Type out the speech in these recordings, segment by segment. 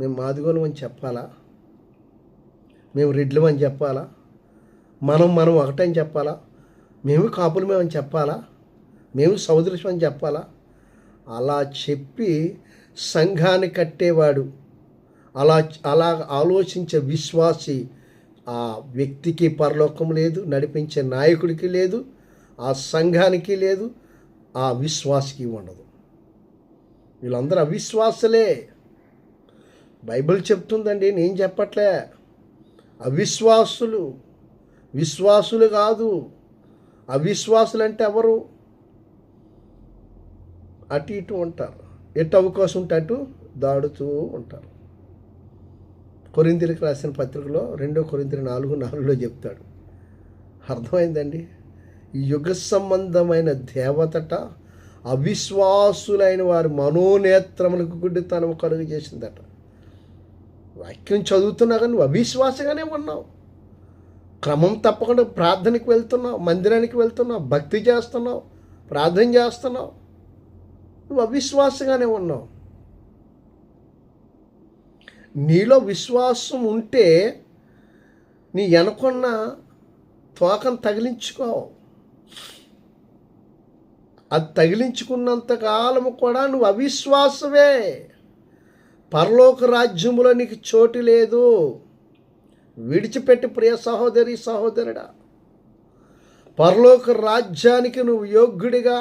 మేము మాదిగోలం అని చెప్పాలా? మేము రెడ్లం అని చెప్పాలా? మనం మనం ఒకటని చెప్పాలా? మేము కాపులు మేమని చెప్పాలా? మేము సౌదృశ్యం అని చెప్పాలా? అలా చెప్పి సంఘాన్ని కట్టేవాడు. అలా అలా ఆలోచించే విశ్వాసి ఆ వ్యక్తికి పరలోకం లేదు నడిపించే నాయకుడికి లేదు ఆ సంఘానికి లేదు ఆ విశ్వాసికి ఉండదు. వీళ్ళందరూ అవిశ్వాసులే. బైబిల్ చెప్తుందండి నేను చెప్పట్లే. అవిశ్వాసులు విశ్వాసులు కాదు. అవిశ్వాసులు అంటే ఎవరు? అటు ఇటు ఉంటారు. ఎటు అవకాశం ఉంటే అటు దాడుతూ ఉంటారు. కొరింతిరికి రాసిన పత్రికలో రెండో కొరింతిరి నాలుగు నాలుగులో చెప్తాడు. అర్థమైందండి? యుగ సంబంధమైన దేవతట అవిశ్వాసులైన వారి మనోనేత్రములకు గుడ్డితనం కలుగు చేసిందట వాక్యం చదువుతున్నా కానీ నువ్వు అవిశ్వాసగానే ఉన్నావు. క్రమం తప్పకుండా ప్రార్థనకి వెళ్తున్నావు మందిరానికి వెళ్తున్నావు భక్తి చేస్తున్నావు ప్రార్థన చేస్తున్నావు. నువ్వు అవిశ్వాసగానే ఉన్నావు. నీలో విశ్వాసం ఉంటే నీ వెనకున్న తోకను తగిలించుకో. అది తగిలించుకున్నంత కాలము కూడా నువ్వు అవిశ్వాసమే. పరలోక రాజ్యములో నీకు చోటు లేదు. విడిచిపెట్టి ప్రియ సహోదరి సహోదరుడా. పరలోక రాజ్యానికి నువ్వు యోగ్యుడిగా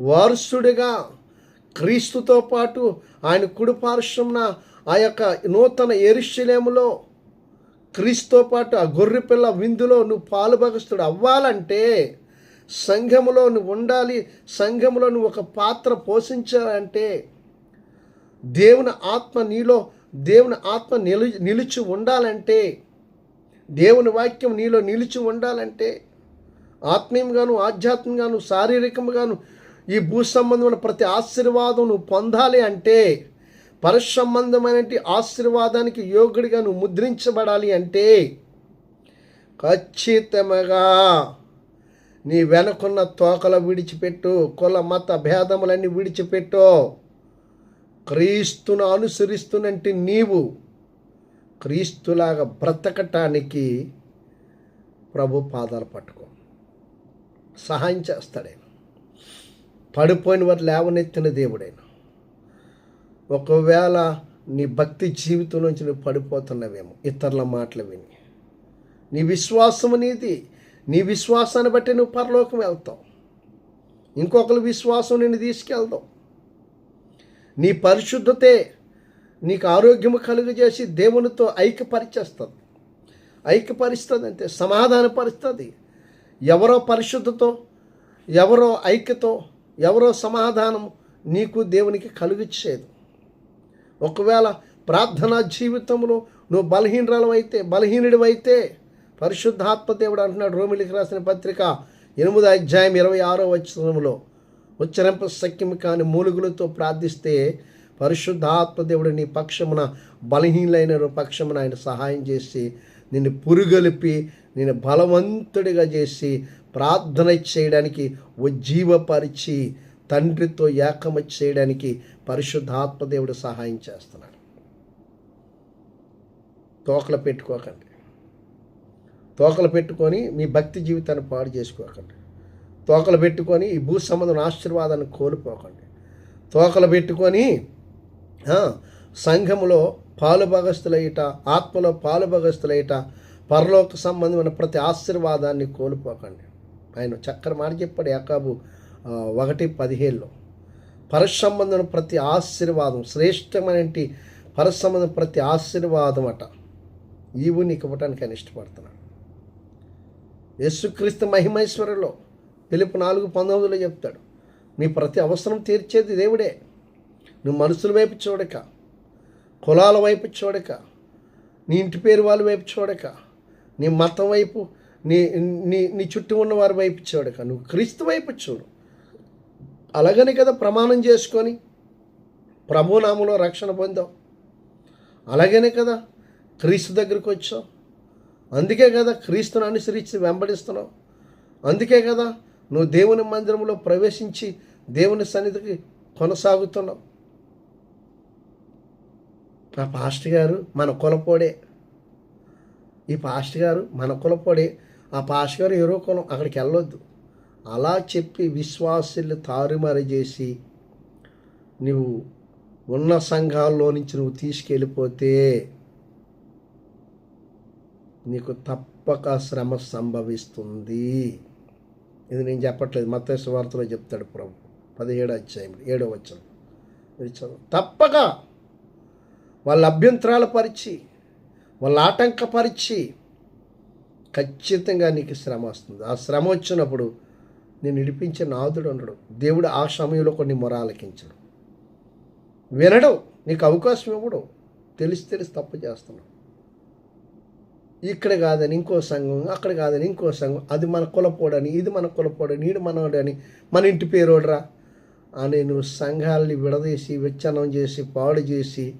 వారసుడిగా క్రీస్తుతో పాటు ఆయన కుడిపార్శ్వంన ఆ యొక్క నూతన ఎరుశలేములో క్రీస్తుతో పాటు ఆ గొర్రె పిల్ల విందులో నువ్వు పాలుభగస్తుడు అవ్వాలంటే సంఘములో నువ్వు ఉండాలి సంఘములో నువ్వు ఒక పాత్ర పోషించాలంటే దేవుని ఆత్మ నీలో దేవుని ఆత్మ నిలు నిలిచి ఉండాలంటే దేవుని వాక్యం నీలో నిలిచి ఉండాలంటే ఆత్మీయంగాను ఆధ్యాత్మికంగాను శారీరకంగాను ఈ భూ సంబంధమైన ప్రతి ఆశీర్వాదం నువ్వు పొందాలి అంటే పరసంబంధమైన ఆశీర్వాదానికి యోగుడిగా నువ్వు ముద్రించబడాలి అంటే ఖచ్చితంగా నీ వెనకున్న తోకల విడిచిపెట్టు కుల మత భేదములన్నీ విడిచిపెట్టు. క్రీస్తును అనుసరిస్తున్నట్టు నీవు క్రీస్తులాగా బ్రతకటానికి ప్రభు పాదాలు పట్టుకో. సహాయం చేస్తాడేను. పడిపోయిన వారు లేవనెత్తిన దేవుడైన. ఒకవేళ నీ భక్తి జీవితం నుంచి నువ్వు పడిపోతున్నవేమో ఇతరుల మాటలు విని. నీ విశ్వాసం అనేది నీ విశ్వాసాన్ని బట్టి నువ్వు పరలోకం వెళ్తావు. ఇంకొకరి విశ్వాసం నిన్ను తీసుకెళ్తావు. నీ పరిశుద్ధతే నీకు ఆరోగ్యము కలుగజేసి దేవునితో ఐక్యపరిచేస్తుంది. ఐక్యపరుస్తుంది అంటే సమాధానపరుస్తుంది. ఎవరో పరిశుద్ధతో ఎవరో ఐక్యతో ఎవరో సమాధానం నీకు దేవునికి కలుగిచ్చేది ఒకవేళ ప్రార్థనా జీవితంలో నువ్వు బలహీనరాలు అయితే బలహీనుడు అయితే పరిశుద్ధాత్మ దేవుడు అంటున్నాడు రోమిలికి రాసిన పత్రిక ఎనిమిది అధ్యాయం ఇరవై ఆరో వచ్చంలో ఉచ్చరింప సఖ్యం కాని మూలుగులతో ప్రార్థిస్తే పరిశుద్ధాత్మ దేవుడు నీ పక్షమున బలహీనలైన పక్షమున ఆయన సహాయం చేసి నిన్ను పురుగొలిపి నేను బలవంతుడిగా చేసి ప్రార్థన చేయడానికి ఉజ్జీవపరిచి తండ్రితో ఏకమ చేయడానికి పరిశుద్ధాత్మ దేవుడు సహాయం చేస్తున్నాడు. తోకలు పెట్టుకోకండి. తోకలు పెట్టుకొని మీ భక్తి జీవితాన్ని పాడు చేసుకోకండి. తోకలు పెట్టుకొని ఈ భూ సంబంధం ఆశీర్వాదాన్ని కోల్పోకండి. తోకలు పెట్టుకొని సంఘములో పాలు భగస్తులయ్యట ఆత్మలో పాలు భగస్తులయ్యట పరలోక సంబంధమైన ప్రతి ఆశీర్వాదాన్ని కోల్పోకండి. ఆయన చక్కర మాట చెప్పాడు యాకాబు ఒకటి పదిహేడులో పరసంబంధం ప్రతి ఆశీర్వాదం శ్రేష్టమైన పరసంబంధం ప్రతి ఆశీర్వాదం అట. ఈవు నీకు ఇవ్వటానికి ఆయన ఇష్టపడుతున్నాడు. యేసుక్రీస్తు మహిమైశ్వరులో పిలుపు నాలుగు పంతొమ్మిదిలో చెప్తాడు. నీ ప్రతి అవసరం తీర్చేది దేవుడే. నువ్వు మనుషుల వైపు చూడక కులాల వైపు చూడక నీ ఇంటి పేరు వాళ్ళ వైపు చూడక నీ మతం వైపు నీ నీ నీ చుట్టూ ఉన్న వారి వైపు చూడక నువ్వు క్రీస్తు వైపు చూడు. అలాగని కదా ప్రమాణం చేసుకొని ప్రభునామంలో రక్షణ పొందావు. అలాగనే కదా క్రీస్తు దగ్గరికి వచ్చావు. అందుకే కదా క్రీస్తును అనుసరించి వెంబడిస్తున్నావు. అందుకే కదా నువ్వు దేవుని మందిరంలో ప్రవేశించి దేవుని సన్నిధికి కొనసాగుతున్నావు. ఆ పాస్టర్ గారు మన కులపోడే. ఈ పాస్టర్ గారు మన కులపోడే. ఆ పాస్టర్ గారు ఎవరో కులం అక్కడికి వెళ్ళొద్దు. అలా చెప్పి విశ్వాసులు తారుమారు చేసి నువ్వు ఉన్న సంఘాల్లో నుంచి నువ్వు తీసుకెళ్ళిపోతే నీకు తప్పక శ్రమ సంభవిస్తుంది. ఇది నేను చెప్పట్లేదు. మత వార్తలో చెప్తాడు ప్రభు. పదిహేడు అధ్యాయం ఏడో వచ్చం తప్పక వాళ్ళ అభ్యంతరాలు పరిచి వాళ్ళ ఆటంకపరిచి ఖచ్చితంగా నీకు శ్రమ వస్తుంది. ఆ శ్రమ వచ్చినప్పుడు నేను విడిపించే నాదుడు ఉండడు. దేవుడు ఆ సమయంలో కొన్ని మొరాలకించడు వినడు. నీకు అవకాశం ఇవ్వడు. తెలిసి తెలిసి తప్పు చేస్తున్నావు ఇక్కడ కాదని ఇంకో సంఘం అక్కడ కాదని ఇంకో సంఘం. అది మన కులపోడని ఇది మన కులపోడని ఈడు మనోడని మన ఇంటి పేరోడరా అని నువ్వు సంఘాలని విడదీసి విచ్ఛనం చేసి పాడు చేసి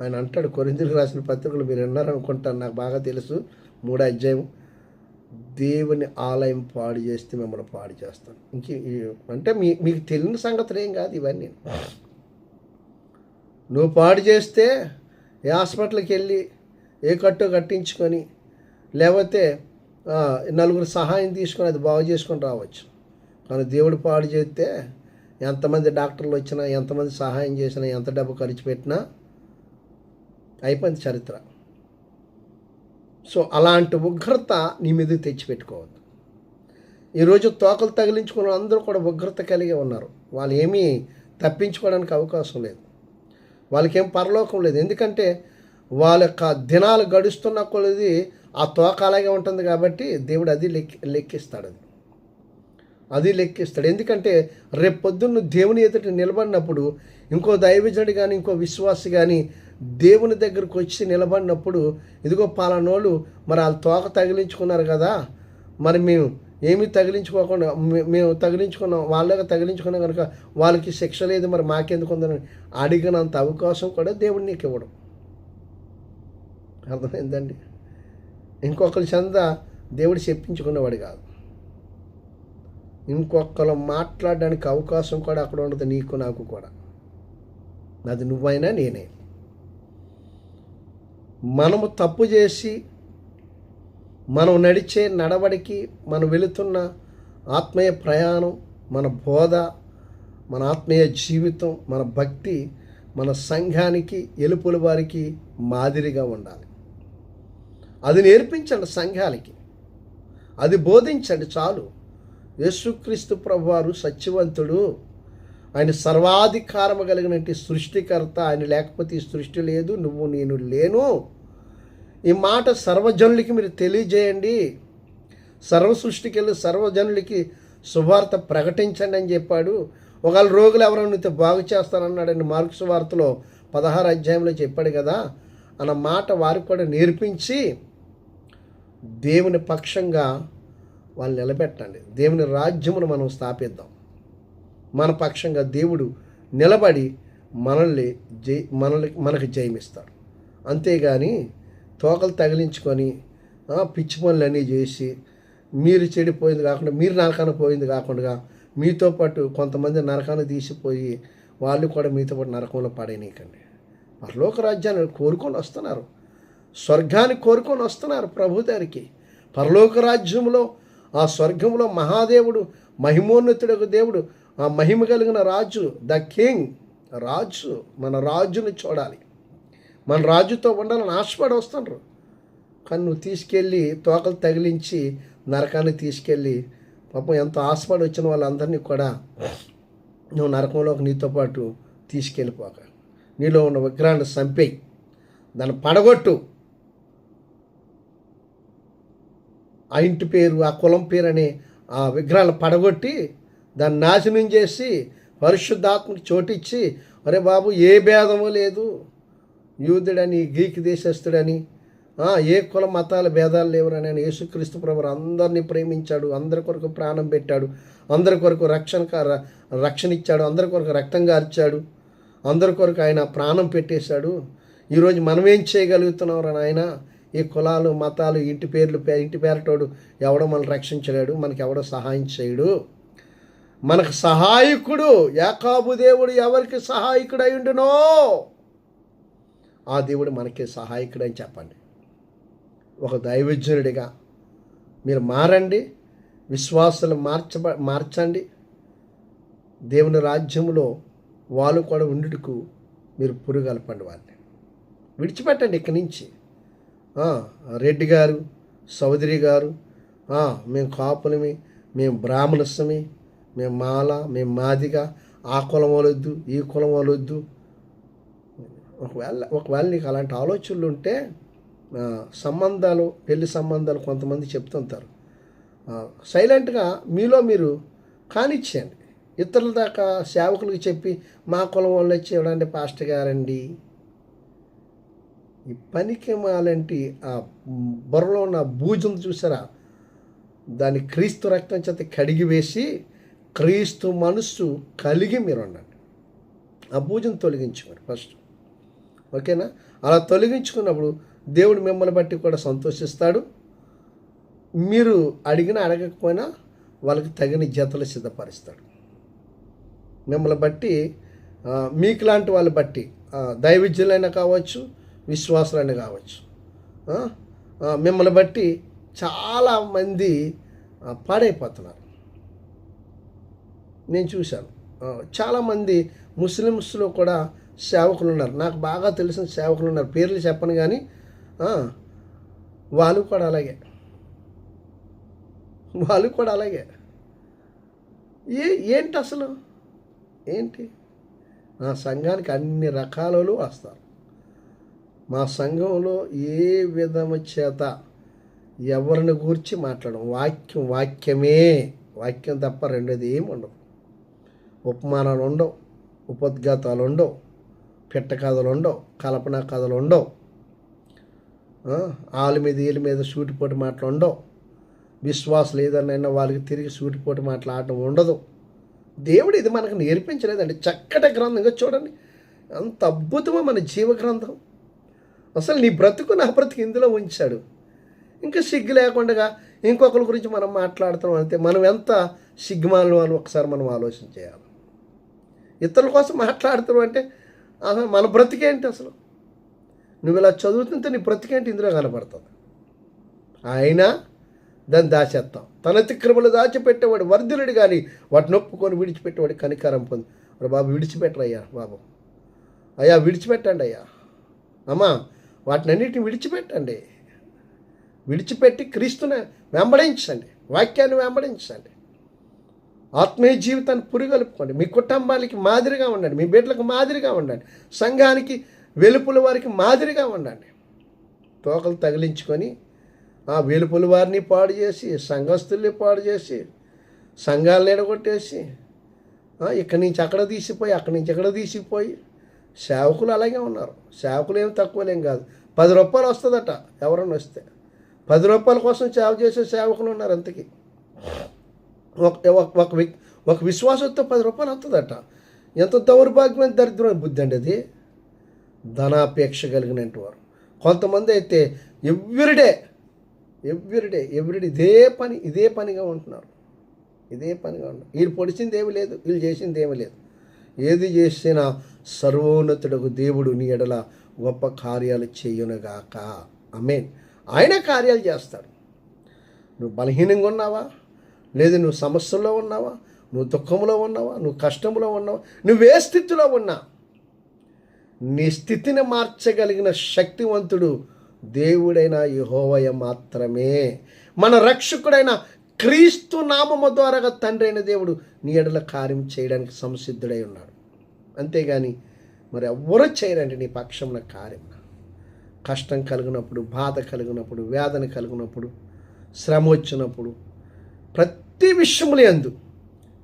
ఆయన అంటాడు కొరిందులకు రాసిన పత్రికలు మీరు విన్నారనుకుంటాను నాకు బాగా తెలుసు మూడో అధ్యాయం దేవుని ఆలయం పాడు చేస్తే మిమ్మల్ని పాడు చేస్తాను. ఇంకే అంటే మీ మీకు తెలియని సంగతులు ఏం కాదు ఇవన్నీ. నువ్వు పాడు చేస్తే ఏ హాస్పిటల్కి వెళ్ళి ఏ కట్టు కట్టించుకొని లేకపోతే నలుగురు సహాయం తీసుకొని అది బాగు చేసుకొని రావచ్చు. కానీ దేవుడు పాడు చేస్తే ఎంతమంది డాక్టర్లు వచ్చినా ఎంతమంది సహాయం చేసినా ఎంత డబ్బు ఖర్చు పెట్టినా అయిపోయింది చరిత్ర. సో అలాంటి ఉగ్రత నీ మీద తెచ్చిపెట్టుకోవద్దు. ఈరోజు తోకలు తగిలించుకున్న అందరూ కూడా ఉగ్రత కలిగి ఉన్నారు. వాళ్ళు ఏమీ తప్పించుకోవడానికి అవకాశం లేదు. వాళ్ళకేం పరలోకం లేదు. ఎందుకంటే వాళ్ళ యొక్క దినాలు గడుస్తున్న కొలది ఆ తోక అలాగే ఉంటుంది కాబట్టి దేవుడు అది లెక్కి లెక్కిస్తాడు అది. అది లెక్కిస్తాడు. ఎందుకంటే రేపు పొద్దున్న దేవుని ఎదుట నిలబడినప్పుడు ఇంకో దైవజనుడు కానీ ఇంకో విశ్వాసి కానీ దేవుని దగ్గరకు వచ్చి నిలబడినప్పుడు ఇదిగో పాలనోళ్ళు మరి వాళ్ళు తోక తగిలించుకున్నారు కదా మరి మేము ఏమీ తగిలించుకోకుండా మేము తగిలించుకున్నాం వాళ్ళగా తగిలించుకున్నాం కనుక వాళ్ళకి శిక్ష లేదు మరి మాకెందుకు ఉందని అడిగినంత అవకాశం కూడా దేవుడు నీకు ఇవ్వడం. అర్థమైందండి? ఇంకొకరి చెంద దేవుడు చెప్పించుకునేవాడు కాదు. ఇంకొకరు మాట్లాడడానికి అవకాశం కూడా అక్కడ ఉండదు నీకు నాకు కూడా. అది నువ్వైనా నేనే. మనము తప్పు చేసి మనం నడిచే నడవడికి మనం వెళుతున్న ఆత్మీయ ప్రయాణం మన బోధ మన ఆత్మీయ జీవితం మన భక్తి మన సంఘానికి ఎలుపుల వారికి మాదిరిగా ఉండాలి. అది నేర్పించండి సంఘాలకి. అది బోధించండి చాలు. యేసుక్రీస్తు ప్రభువారు సత్యవంతుడు. ఆయన సర్వాధికారము కలిగినటువంటి సృష్టికర్త. ఆయన లేకపోతే ఈ సృష్టి లేదు. నువ్వు నేను లేను. ఈ మాట సర్వజనులకి మీరు తెలియజేయండి. సర్వ సృష్టికి వెళ్ళి సర్వజనులకి శుభార్త ప్రకటించండి అని చెప్పాడు. ఒకవేళ రోగులు ఎవరైనా బాగు చేస్తానన్నాడని మార్క్స్ వార్తలో పదహారు అధ్యాయంలో చెప్పాడు కదా. అన్న మాట వారికి కూడా నేర్పించి దేవుని పక్షంగా వాళ్ళు నిలబెట్టండి. దేవుని రాజ్యమును మనం స్థాపిద్దాం. మన పక్షంగా దేవుడు నిలబడి మనల్ని జై మనల్ని మనకు జయమిస్తాడు. అంతేగాని తోకలు తగిలించుకొని పిచ్చి పిచ్చి పనులన్నీ చేసి మీరు చెడిపోయింది కాకుండా మీరు నరకాన పోయింది కాకుండా మీతో పాటు కొంతమంది నరకాన్ని తీసిపోయి వాళ్ళు కూడా మీతో పాటు నరకంలో పడేయనీకండి పరలోక రాజ్యాన్ని కోరుకొని వస్తున్నారు. స్వర్గాన్ని కోరుకొని వస్తున్నారు ప్రభు దగ్గరికి. పరలోక రాజ్యంలో ఆ స్వర్గంలో మహాదేవుడు మహిమోన్నతుడు దేవుడు ఆ మహిమ కలిగిన రాజు ద కింగ్ రాజు మన రాజుని చూడాలి. మన రాజుతో ఉండాలని ఆశపడి వస్తుండ్రు. కానీ నువ్వు తీసుకెళ్ళి తోకలు తగిలించి నరకాన్ని తీసుకెళ్ళి పాపం ఎంతో ఆశపడి వచ్చిన వాళ్ళందరినీ కూడా నువ్వు నరకంలోకి నీతో పాటు తీసుకెళ్ళిపోక. నీలో ఉన్న విగ్రహాన్ని చంపేయి. దాన్ని పడగొట్టు. ఆ ఇంటి పేరు ఆ కులం పేరు అనే ఆ విగ్రహాలు పడగొట్టి దాన్ని నాశనం చేసి పరిశుద్ధాత్మకి చోటిచ్చి అరే బాబు ఏ భేదము లేదు. యూదుడని గ్రీక్ దేశస్థుడని ఏ కుల మతాల భేదాలు లేవరని ఆయన యేసుక్రీస్తు ప్రభు అందరినీ ప్రేమించాడు. అందరి కొరకు ప్రాణం పెట్టాడు. అందరి కొరకు రక్షణ రక్షణ ఇచ్చాడు. అందరి కొరకు రక్తం గార్చాడు. అందరి కొరకు ఆయన ప్రాణం పెట్టేశాడు. ఈరోజు మనం ఏం చేయగలుగుతున్నాం రా ఈ కులాలు మతాలు ఇంటి పేర్లు పే- ఇంటి పేరటోడు ఎవడో మనల్ని రక్షించలేడు మనకి ఎవడో సహాయం చేయడు. మనకు సహాయకుడు యాకాబు దేవుడు ఎవరికి సహాయకుడు అయ్యుండునో ఆ దేవుడు మనకి అని చెప్పండి. ఒక దైవజ్ఞుడిగా మీరు మారండి విశ్వాసాలు మార్చబ మార్చండి. దేవుని రాజ్యంలో వాళ్ళు కూడా ఉండుటకు మీరు పురుగలపండి వారిని. విడిచిపెట్టండి ఇక్కడి నుంచి. రెడ్డి గారు సౌదరి గారు మేము కాపులమి మేము బ్రాహ్మణస్సమి మేము మాల మేము మాదిగా ఆ కులం వాళ్ళొద్దు ఈ కులం వాళ్ళొద్దు. ఒకవేళ ఒకవేళ నీకు అలాంటి ఆలోచనలు ఉంటే సంబంధాలు పెళ్ళి సంబంధాలు కొంతమంది చెప్తుంటారు సైలెంట్గా మీలో మీరు కానిచ్చేయండి. ఇతరుల దాకా సేవకులకు చెప్పి మా కులం వాళ్ళు వచ్చి ఎవడంటే పాస్టర్ గారండి. ఈ పనికి మాలంటి ఆ బుర్రలో ఉన్న భూజం చూసారా దాన్ని క్రీస్తు రక్తం చేత కడిగి వేసి క్రీస్తు మనస్సు కలిగి మీరు ఉండండి ఆ భూజం తొలగించుకోండి ఫస్ట్. ఓకేనా? అలా తొలగించుకున్నప్పుడు దేవుడు మిమ్మల్ని బట్టి కూడా సంతోషిస్తాడు. మీరు అడిగినా అడగకపోయినా వాళ్ళకి తగిన జతలు సిద్ధపరుస్తాడు. మిమ్మల్ని బట్టి మీకు లాంటి వాళ్ళని బట్టి దైవిద్యులైనా కావచ్చు విశ్వాసులని కావచ్చు. మిమ్మల్ని బట్టి చాలామంది పాడైపోతున్నారు. నేను చూశాను. చాలామంది ముస్లిమ్స్లో కూడా సేవకులు ఉన్నారు నాకు బాగా తెలిసిన సేవకులు ఉన్నారు పేర్లు చెప్పను కానీ వాళ్ళు కూడా అలాగే. వాళ్ళు కూడా అలాగే. ఏ ఏంటి అసలు? ఏంటి? నా సంఘానికి అన్ని రకాలలో వస్తారు. మా సంఘంలో ఏ విధము చేత ఎవరిని గూర్చి మాట్లాడడం వాక్యం వాక్యమే. వాక్యం తప్ప రెండోది ఏమి ఉండవు. ఉపమానాలు ఉండవు. ఉపద్ఘాతాలు ఉండవు. పిట్ట కథలు ఉండవు. కల్పన కథలు ఉండవు. ఆ, మీద వీళ్ళ మీద సూటిపోటు మాటలు ఉండవు. విశ్వాసం ఏదన్నైనా వాళ్ళకి తిరిగి సూటిపోటు మాట్లాడటం ఉండదు. దేవుడు ఇది మనకు నేర్పించలేదండి. చక్కటి గ్రంథం. చూడండి. అంత అద్భుతమో మన జీవ గ్రంథం అసలు నీ బ్రతుకు నా బ్రతుకు ఇందులో ఉంచాడు. ఇంకా సిగ్గు లేకుండా ఇంకొకరి గురించి మనం మాట్లాడుతున్నాం అంతే మనం ఎంత సిగ్గుమాలు అని ఒకసారి మనం ఆలోచన చేయాలి. ఇతరుల కోసం మాట్లాడుతున్నాం అంటే అసలు మన బ్రతికేంటి అసలు? నువ్వు ఇలా చదువుతుంటే నీ బ్రతికేంటి ఇందులో కనపడుతుంది అయినా దాన్ని దాచేస్తాం తన తిక్రమలు దాచిపెట్టేవాడు వర్ధులుడు కానీ వాటిని ఒప్పుకొని విడిచిపెట్టేవాడు కనికారం పొంది. బాబు విడిచిపెట్టరు అయ్యా బాబు. అయ్యా విడిచిపెట్టండి అయ్యా. అమ్మా వాటిని అన్నిటిని విడిచిపెట్టండి. విడిచిపెట్టి క్రీస్తుని వెంబడించండి. వాక్యాన్ని వెంబడించండి. ఆత్మీయ జీవితాన్ని పురిగొలుపుకోండి. మీ కుటుంబాలకి మాదిరిగా ఉండండి. మీ బిడ్డలకు మాదిరిగా ఉండండి. సంఘానికి వెలుపుల వారికి మాదిరిగా ఉండండి. తోకలు తగిలించుకొని ఆ వెలుపుల వారిని పాడు చేసి సంఘస్థుల్ని పాడు చేసి సంఘాలను ఎడగొట్టేసి ఇక్కడి నుంచి అక్కడ తీసిపోయి అక్కడి నుంచి ఇక్కడ తీసిపోయి సేవకులు అలాగే ఉన్నారు. సేవకులు ఏమి తక్కువలేం కాదు. పది రూపాయలు వస్తుందట ఎవరన్నా వస్తే. పది రూపాయల కోసం సేవ చేసే సేవకులు ఉన్నారు అంతకి. ఒక ఒక- ఒక ఒక విశ్వాసంతో పది రూపాయలు వస్తుందట. ఎంత దౌర్భాగ్యమైన దరిద్రమైన బుద్ధి అండి అది. ధనాపేక్ష కలిగినట్టు వారు. కొంతమంది అయితే ఎవ్రీడే ఎవ్రీడే ఎవ్రీడే ఇదే పని ఇదే పనిగా ఉంటున్నారు. ఇదే పనిగా ఉంటున్నారు. వీళ్ళు పొడిచింది ఏమీ లేదు వీళ్ళు చేసింది ఏమీ లేదు. ఏది చేసినా సర్వోన్నతుడకు దేవుడు నీ ఎడల గొప్ప కార్యాలు చేయునగాక. అమేన్ ఆయన కార్యాలు చేస్తాడు. నువ్వు బలహీనంగా ఉన్నావా? లేదు నువ్వు సమస్యల్లో ఉన్నావా? నువ్వు దుఃఖంలో ఉన్నావా? నువ్వు కష్టంలో ఉన్నావా? నువ్వే స్థితిలో ఉన్నా నీ స్థితిని మార్చగలిగిన శక్తివంతుడు దేవుడైన యహోవయ మాత్రమే. మన రక్షకుడైన క్రీస్తు నామము ద్వారా తండ్రి అయిన దేవుడు నీ ఎడల కార్యం చేయడానికి సంసిద్ధుడై ఉన్నాడు. అంతేగాని మరి ఎవరు చేయరండి నీ పక్షంలో కార్యం? కష్టం కలిగినప్పుడు బాధ కలిగినప్పుడు వేదన కలిగినప్పుడు శ్రమ వచ్చినప్పుడు ప్రతి విషయములు ఎందు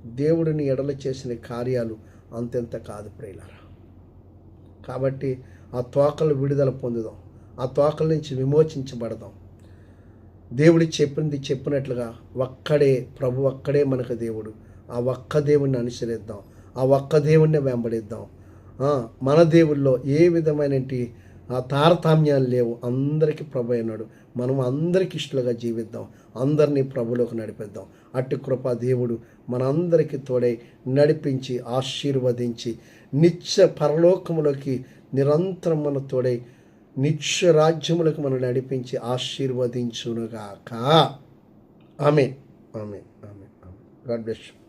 దేవుడిని ఎడల చేసిన కార్యాలు అంతెంత కాదు ప్రియులారా. కాబట్టి ఆ తోకలు విడుదల పొందుదాం. ఆ తోకల నుంచి విమోచించబడదాం. దేవుడు చెప్పింది చెప్పినట్లుగా ఒక్కడే ప్రభు ఒక్కడే మనకు దేవుడు. ఆ ఒక్క దేవుడిని అనుసరిద్దాం. ఆ ఒక్క దేవుడిని వెంబడిద్దాం. మన దేవుల్లో ఏ విధమైనటి ఆ తారతమ్యాలు లేవు. అందరికీ ప్రభు అయినాడు. మనం అందరికి ఇష్టలుగా జీవిద్దాం. అందరినీ ప్రభులోకి నడిపిద్దాం. అట్టి కృప దేవుడు మనందరికీ తోడై నడిపించి ఆశీర్వదించి నిత్య పరలోకములోకి నిరంతరం మన తోడై నిత్య రాజ్యములకు మనం నడిపించి ఆశీర్వదించునుగాక. ఆమె ఆమె ఆమె ఆమె గాడ్ బ్లెస్ యూ.